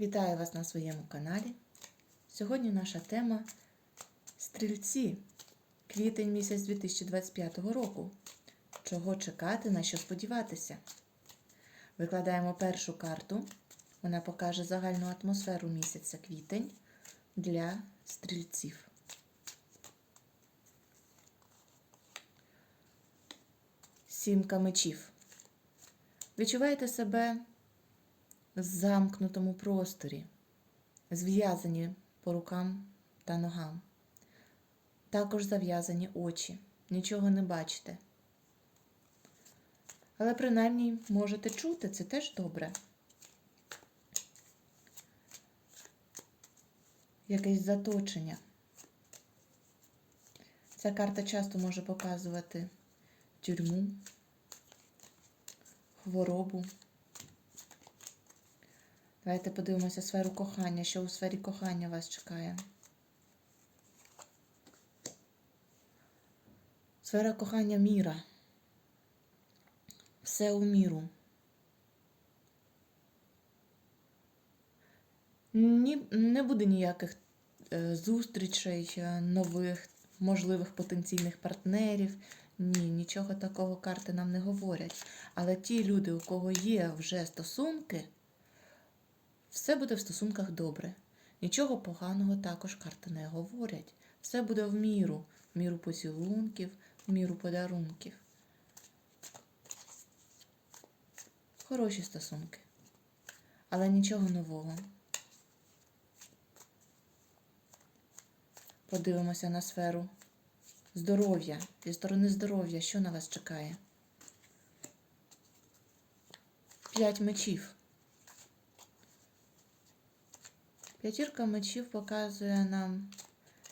Вітаю вас на своєму каналі. Сьогодні наша тема Стрільці. Квітень місяць 2025 року. Чого чекати, на що сподіватися? Викладаємо першу карту. Вона покаже загальну атмосферу місяця квітень для стрільців. Сімка мечів. Відчуваєте себе замкнутому просторі, зв'язані по рукам та ногам. Також зав'язані очі, нічого не бачите. Але принаймні можете чути, це теж добре. Якесь заточення. Ця карта часто може показувати тюрму, хворобу. Давайте подивимося сферу кохання, що у сфері кохання вас чекає. Сфера кохання міра. Все у міру. Ні, не буде ніяких е, зустрічей, е, нових, можливих потенційних партнерів. Ні, нічого такого карти нам не говорять. Але ті люди, у кого є вже стосунки, все буде в стосунках добре. Нічого поганого також карти не говорять. Все буде в міру, в міру поцілунків, в міру подарунків. Хороші стосунки. Але нічого нового. Подивимося на сферу здоров'я. Зі сторони здоров'я, що на вас чекає? П'ять мечів. П'ятірка мечів показує нам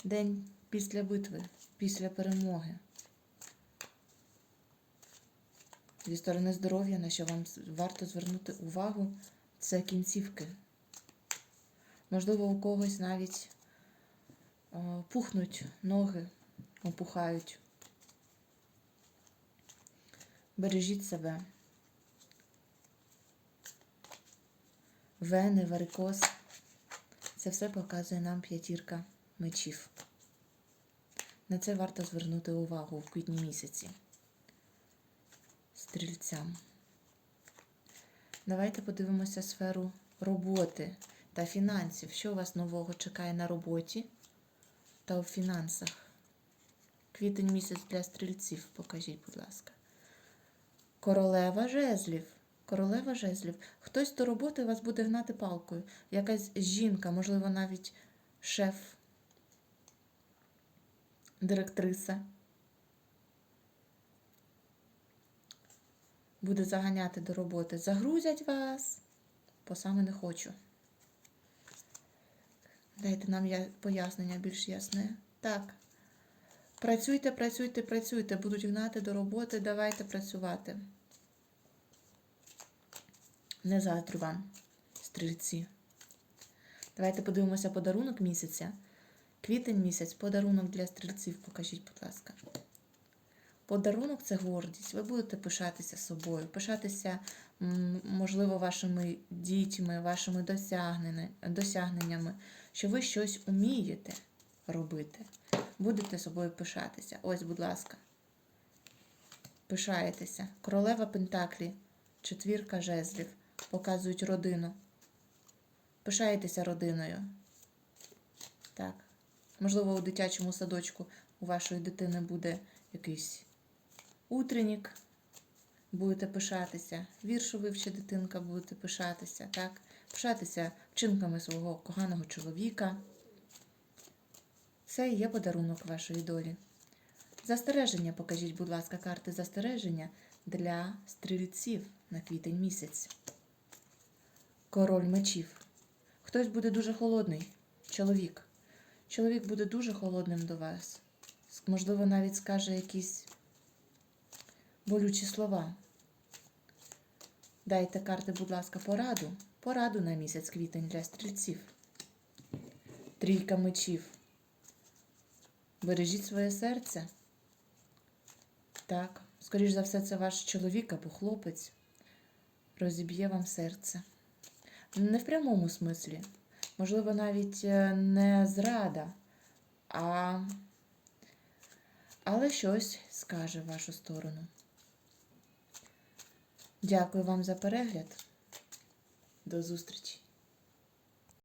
день після битви, після перемоги. Зі сторони здоров'я, на що вам варто звернути увагу, це кінцівки. Можливо, у когось навіть пухнуть ноги, опухають. Бережіть себе. Вени, варикоз. Це все показує нам п'ятірка мечів. На це варто звернути увагу в квітні місяці. Стрільцям. Давайте подивимося сферу роботи та фінансів. Що вас нового чекає на роботі та у фінансах? Квітень місяць для стрільців, покажіть, будь ласка. Королева жезлів. Королева жезлів. Хтось до роботи вас буде гнати палкою. Якась жінка, можливо, навіть шеф, директриса. Буде заганяти до роботи. Загрузять вас, бо саме не хочу. Дайте нам пояснення більш ясне. Так. Працюйте, працюйте, працюйте. Будуть гнати до роботи, давайте працювати. Не заздрю вам, стрільці. Давайте подивимося подарунок місяця. Квітень місяць, подарунок для стрільців. Покажіть, будь ласка. Подарунок це гордість. Ви будете пишатися собою, пишатися, можливо, вашими дітьми, вашими досягненнями, що ви щось умієте робити. Будете собою пишатися. Ось, будь ласка. Пишаєтеся. Королева Пентаклі, четвірка жезлів. Показують родину. Пишаєтеся родиною. Так. Можливо, у дитячому садочку у вашої дитини буде якийсь утренік. Будете пишатися. Віршу вивчить дитинка, будете пишатися, так? Пишатися вчинками свого коханого чоловіка. Це і є подарунок вашої долі. Застереження, покажіть, будь ласка, карти застереження для стрільців на квітень місяць. Король мечів. Хтось буде дуже холодний. Чоловік. Чоловік буде дуже холодним до вас. Можливо, навіть скаже якісь болючі слова. Дайте карти, будь ласка, пораду. Пораду на місяць квітень для стрільців. Трійка мечів. Бережіть своє серце. Так, скоріш за все, це ваш чоловік або хлопець розіб'є вам серце. Не в прямому смислі. Можливо, навіть е, не зрада, а... але щось скаже в вашу сторону. Дякую вам за перегляд. До зустрічі!